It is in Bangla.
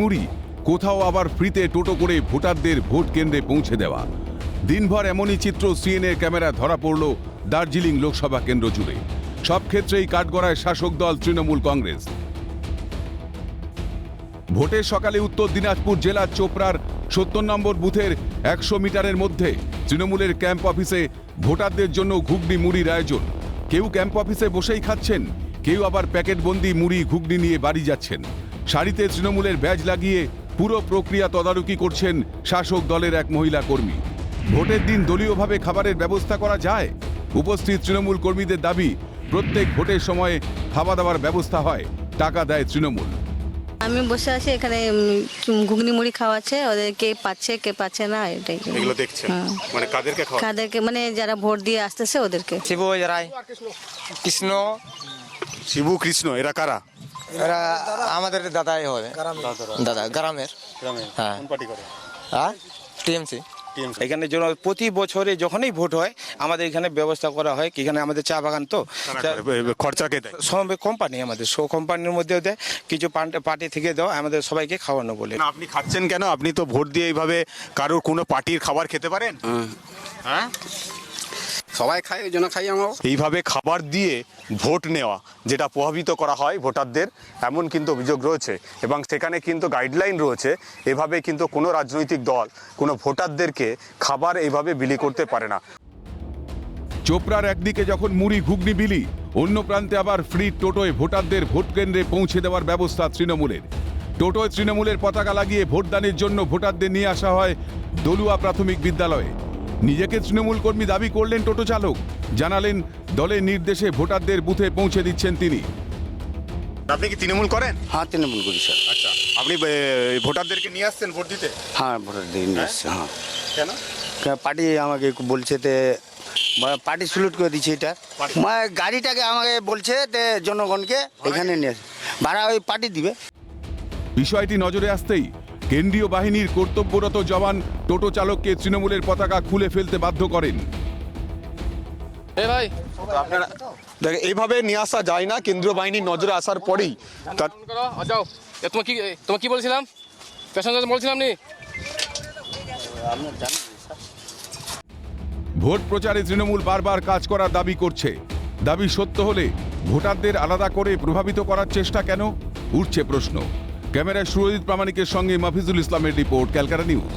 মুড়ি, কোথাও আবার ফ্রিতে টোটো করে ভোটারদের ভোট কেন্দ্রে পৌঁছে দেওয়া। দিনভর এমনই চিত্র সিএনএর ক্যামেরা ধরা পড়ল দার্জিলিং লোকসভা কেন্দ্র জুড়ে। সব ক্ষেত্রেই কাঠগড়ায় শাসক দল তৃণমূল কংগ্রেস। ভোটের সকালে উত্তর দিনাজপুর জেলার চোপড়ার সত্তর নম্বর বুথের একশো মিটারের মধ্যে তৃণমূলের ক্যাম্প অফিসে ভোটারদের জন্য ঘুগনি মুড়ির আয়োজন। কেউ ক্যাম্প অফিসে বসেই খাচ্ছেন, কেউ আবার প্যাকেটবন্দি মুড়ি ঘুগনি নিয়ে বাড়ি যাচ্ছেন। শাড়িতে তৃণমূলের ব্যাজ লাগিয়ে পুরো প্রক্রিয়া তদারকি করছেন শাসক দলের এক মহিলা কর্মী। ভোটের দিন দলীয়ভাবে খাবারের ব্যবস্থা করা যায়? উপস্থিত তৃণমূল কর্মীদের দাবি প্রত্যেক ভোটের সময়ে খাওয়া দাওয়ার ব্যবস্থা হয় টাকা দেয় তৃণমূল। আমি বসে আছি এখানে ঘুগনি মুড়ি খাওয়াচ্ছে ওদের কে পাচ্ছে কে পাচ্ছে না এটাই। এগুলো দেখছেন হ্যাঁ। মানে কাদেরকে খাওয়া? কাদেরকে মানে যারা ভোট দিয়ে আসতেছে ওদেরকে। শিব রায় কৃষ্ণ। শিবু কৃষ্ণ এরা কারা? এরা আমাদের দাদাই হবে। দাদা গ্রামের। হ্যাঁ। কোন পার্টি করে? হ্যাঁ টিএমসি। এখানে জন্য প্রতি বছরে যখনই ভোট হয় আমাদের এখানে ব্যবস্থা করা হয় কি? এখানে আমাদের চা বাগান তো। খরচা কে দেয়। সব কোম্পানি আমাদের সব কোম্পানির মধ্যেও দেয়। কিছু পার্টি থেকে দেওয়া আমাদের সবাইকে খাওয়ানো বলে। আপনি খাচ্ছেন কেন? আপনি তো ভোট দিয়ে এইভাবে কারোর কোনো পার্টির খাবার খেতে পারেন? হ্যাঁ? সবাই খায় ওই জন্য খাই আমরাও। এইভাবে খাবার দিয়ে ভোট নেওয়া, যেটা প্রভাবিত করা হয় ভোটারদের, এমন কিন্তু অভিযোগ রয়েছে। এবং সেখানে কিন্তু গাইডলাইন রয়েছে, এভাবে কিন্তু কোনো রাজনৈতিক দল, কোনো ভোটারদেরকে খাবার এইভাবে বিলি করতে পারে না। চোপড়ার একদিকে যখন মুড়ি ঘুগনি বিলি অন্য প্রান্তে আবার ফ্রি টোটোয় ভোটারদের ভোট কেন্দ্রে পৌঁছে দেওয়ার ব্যবস্থা তৃণমূলের। টোটোয় তৃণমূলের পতাকা লাগিয়ে ভোটদানের জন্য ভোটারদের নিয়ে আসা হয় দলুয়া প্রাথমিক বিদ্যালয়ে। নিজেকে তৃণমূল কর্মী দাবি করলেন টোটো চালক। জানালেন দলের নির্দেশে ভোটারদের বুথে পৌঁছে দিচ্ছেন তিনি। আপনি কি তৃণমূল করেন? হ্যাঁ তৃণমূল করি স্যার। আচ্ছা আপনি ভোটারদেরকে নিয়ে আসছেন ভোট দিতে? হ্যাঁ ভোটার দিয়ে নিয়ে আসছে হ্যাঁ। কেন? পার্টি আমাকে বলছে তে পার্টি স্লুট করে দিচ্ছে এটা। মানে গাড়িটাকে আমাকে বলছে তে জনগণকে এখানে নিয়ে আসে ভাড়া ওই পার্টি দিবে। বিষয়টি নজরে আসতেই কেন্দ্রীয় বাহিনীর কর্তব্যরত জওয়ান টোটো চালককে তৃণমূলের পতাকা খুলে ফেলতে বাধ্য করেন। আপনারা দেখেন এইভাবে নিয়ে আসা যায় না কেন্দ্রীয় বাহিনীর নজরে আসার পরেই। তার যাও। তোমার কি তোমার কি বলছিলাম? প্যাসেঞ্জার বলছিলাম নি? ভোট প্রচারে তৃণমূল বারবার কাজ করার দাবি করছে। দাবি সত্য হলে ভোটারদের আলাদা করে প্রভাবিত করার চেষ্টা কেন? উঠছে প্রশ্ন। ক্যামেরায় সুরজিৎ প্রামাণিকের সঙ্গে মাফিজুল ইসলামের রিপোর্ট ক্যালকাটা নিউজ।